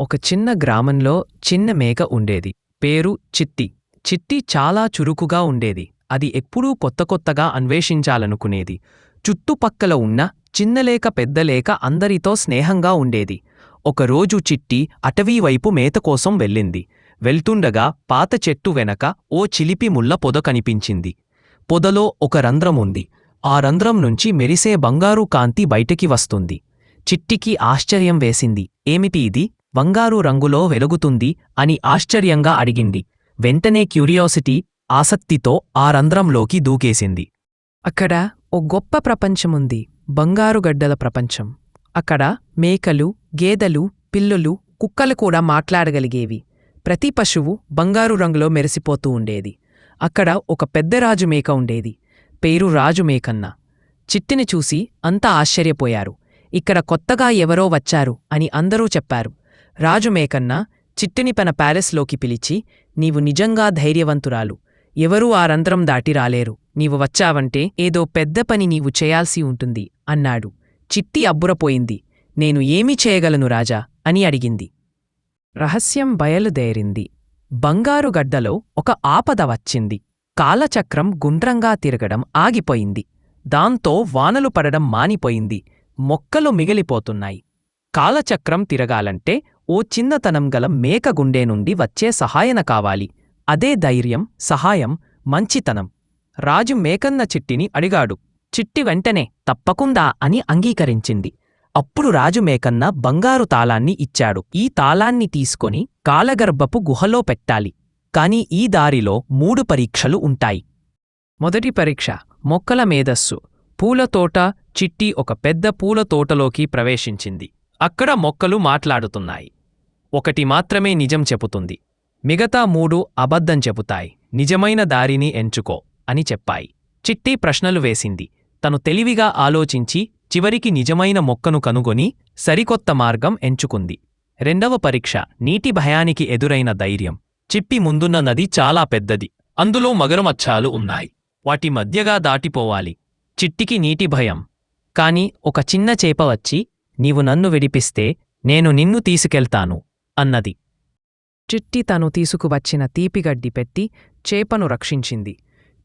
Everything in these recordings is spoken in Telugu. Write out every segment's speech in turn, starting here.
ఒక చిన్న గ్రామంలో చిన్న మేక ఉండేది. పేరు చిట్టి. చిట్టి చాలా చురుకుగా ఉండేది. అది ఎప్పుడూ కొత్త కొత్తగా అన్వేషించాలనుకునేది. చుట్టుపక్కల ఉన్న చిన్నలేక పెద్దలేక అందరితో స్నేహంగా ఉండేది. ఒకరోజు చిట్టి అటవీవైపు మేతకోసం మేత కోసం వెళ్ళింది. వెళ్తుండగా పాత చెట్టు వెనక ఓ చిలిపి ముళ్ళ పొద కనిపించింది. పొదలో ఒక రంధ్రముంది ఆ రంధ్రం నుంచి మెరిసే బంగారు కాంతి బయటికి వస్తుంది. చిట్టికి ఆశ్చర్యం వేసింది. ఏమిటి ఇది? బంగారు రంగులో వెలుగుతుంది అని ఆశ్చర్యంగా అడిగింది. వెంటనే క్యూరియాసిటీ ఆసక్తితో ఆ రంధ్రంలోకి దూకేసింది. అక్కడ ఓ గొప్ప ప్రపంచముంది. బంగారుగడ్డల ప్రపంచం. అక్కడ మేకలు గేదెలు పిల్లులు కుక్కలు కూడా మాట్లాడగలిగేవి. ప్రతి పశువు బంగారు రంగులో మెరిసిపోతూ ఉండేది. అక్కడ ఒక పెద్ద రాజు మేక ఉండేది. పేరు రాజు మేకన్న. చిట్టిని చూసి అంతా ఆశ్చర్యపోయారు. ఇక్కడ కొత్తగా ఎవరో వచ్చారు అని అందరూ చెప్పారు. రాజు మేకన్న చిట్టిని పన ప్యాలెస్లోకి పిలిచి నీవు నిజంగా ధైర్యవంతురాలు. ఎవరూ ఆ రంధ్రం దాటి రాలేరు. నీవు వచ్చావంటే ఏదో పెద్ద పని నీవు చేయాల్సి ఉంటుంది అన్నాడు. చిట్టి అబ్బురపోయింది. నేను ఏమి చేయగలను రాజా అని అడిగింది. రహస్యం బయలుదేరింది. బంగారుగడ్డలో ఒక ఆపద వచ్చింది. కాలచక్రం గుండ్రంగా తిరగడం ఆగిపోయింది. దాంతో వానలు పడడం మానిపోయింది. మొక్కలు మిగిలిపోతున్నాయి. కాలచక్రం తిరగాలంటే ఓ చిన్నతనం గల మేక గుండె నుండి వచ్చే సహాయన కావాలి. అదే ధైర్యం సహాయం మంచితనం. రాజు మేకన్న చిట్టిని అడిగాడు. చిట్టి వెంటనే తప్పకుండా అని అంగీకరించింది. అప్పుడు రాజు మేకన్న బంగారు తాళాన్ని ఇచ్చాడు. ఈ తాళాన్ని తీసుకొని కాలగర్భపు గుహలో పెట్టాలి. కాని ఈ దారిలో మూడు పరీక్షలు ఉంటాయి. మొదటి పరీక్ష మొక్కల మేధస్సు. పూలతోట చిట్టి ఒక పెద్ద పూలతోటలోకి ప్రవేశించింది. అక్కడ మొక్కలు మాట్లాడుతున్నాయి. ఒకటి మాత్రమే నిజం చెబుతుంది మిగతా మూడు అబద్ధం చెబుతాయి నిజమైన దారిని ఎంచుకో అని చెప్పాయి. చిట్టి ప్రశ్నలు వేసింది. తను తెలివిగా ఆలోచించి చివరికి నిజమైన మొక్కను కనుగొని సరికొత్త మార్గం ఎంచుకుంది. రెండవ పరీక్ష నీటి భయానికి ఎదురైన ధైర్యం. చిప్పి ముందున్న నది చాలా పెద్దది. అందులో మగరమచ్చాలు ఉన్నాయి. వాటి మధ్యగా దాటిపోవాలి. చిట్టికి నీటి భయం. కాని ఒక చిన్న చేప వచ్చి నీవు నన్ను విడిపిస్తే నేను నిన్ను తీసుకెళ్తాను అన్నది. చిట్టి తను తీసుకువచ్చిన తీపిగడ్డి పెట్టి చేపను రక్షించింది.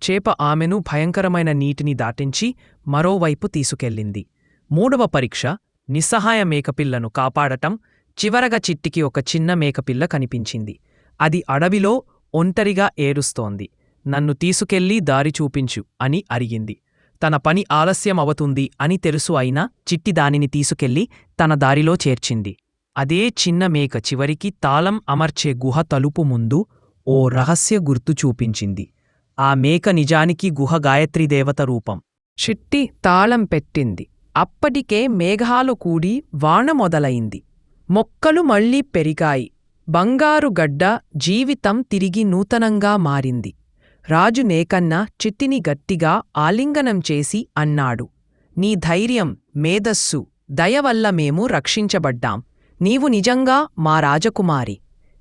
చేప ఆమెను భయంకరమైన నీటిని దాటించి మరోవైపు తీసుకెళ్ళింది. మూడవ పరీక్ష నిస్సహాయ మేకపిల్లను కాపాడటం చివరగా చిట్టికి ఒక చిన్న మేకపిల్ల కనిపించింది. అది అడవిలో ఒంటరిగా ఏడుస్తోంది. నన్ను తీసుకెళ్ళి దారి చూపించు అని అరిగింది. తన పని ఆలస్యం అవుతుంది అని తెలుసు అయినా చిట్టి దానిని తీసుకెళ్ళి తన దారిలో చేర్చింది. అదే చిన్న మేక చివరికి తాళం అమర్చే గుహ తలుపు ముందు ఓ రహస్య గుర్తు చూపించింది. ఆ మేక నిజానికి గుహ గాయత్రీదేవత రూపం. చిట్టి తాళం పెట్టింది. అప్పటికే మేఘాలు కూడి వాన మొదలైంది. మొక్కలు మళ్ళీ పెరిగాయి. బంగారు గడ్డ జీవితం తిరిగి నూతనంగా మారింది. రాజు నేకన్నా చిట్టిని గట్టిగా ఆలింగనం చేసి అన్నాడు. నీ ధైర్యం మేధస్సు దయవల్ల మేము రక్షించబడ్డాం. నీవు నిజంగా మా రాజకుమారి.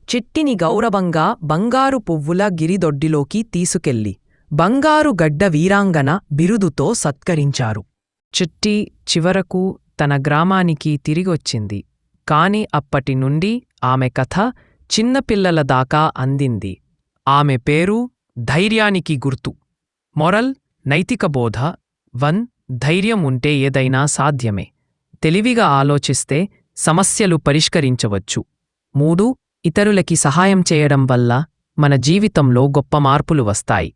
చిట్టిని గౌరవంగా బంగారు పువ్వుల గిరిదొడ్డిలోకి తీసుకెళ్ళి బంగారు గడ్డ వీరాంగన బిరుదుతో సత్కరించారు. చిట్టి చివరకు తన గ్రామానికి తిరిగొచ్చింది. కాని అప్పటి నుండి ఆమె కథ చిన్నపిల్లల దాకా అందింది. ఆమె పేరు ధైర్యానికి గుర్తు. మొరల్ నైతిక బోధ వన్ ధైర్యం ఉంటే ఏదైనా సాధ్యమే. తెలివిగా ఆలోచిస్తే సమస్యలు పరిష్కరించవచ్చు. మూడు ఇతరులకి సహాయం చేయడం వల్ల మన జీవితంలో గొప్ప మార్పులు వస్తాయి.